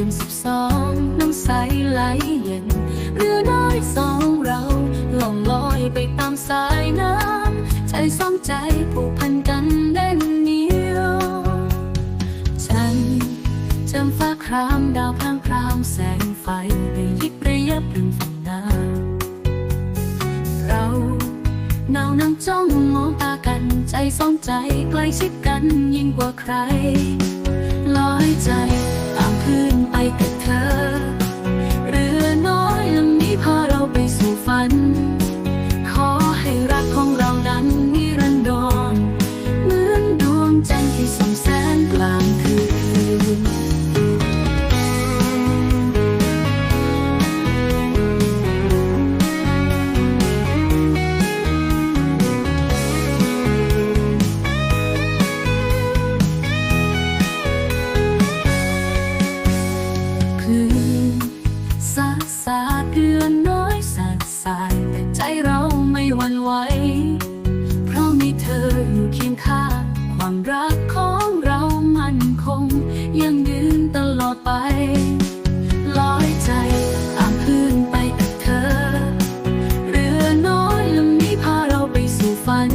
ดือนสิบสองน้ำใสไหลเย็นเรือน้อยสองเราล่องลอยไปตามสายน้ำใจสองใจผูกพันกันแน่นเหนียวฉันจำฟ้าครามดาวพรางพรามแสงไฟระยิบระยับริมฝั่งน้ำเราหนาวนั่งจ้องมองตากันใจสองใจใกล้ชิดกันยิ่งกว่าใครลอยใจ คียงข้าความรักของเรามันคง ยังยืนตลอดไป ลอยใจตามคลื่นไปกับเธอ เรือน้อยลำนี้พาเราไปสู่ฝัน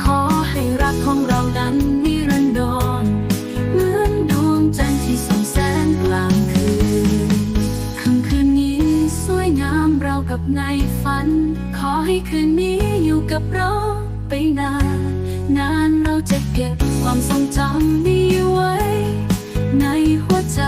ขอให้รักของเรานั้นนิรันดรเหมือนดวงจันทร์ที่ส่องแสงกลางคืนค่ำคืนนี้สวยงามเรากับในฝัน ขอให้คืนนี้อยู่กับเราไปนาน นานเราจะเก็บความทรงจำนี้ไว้ ในหัวใจ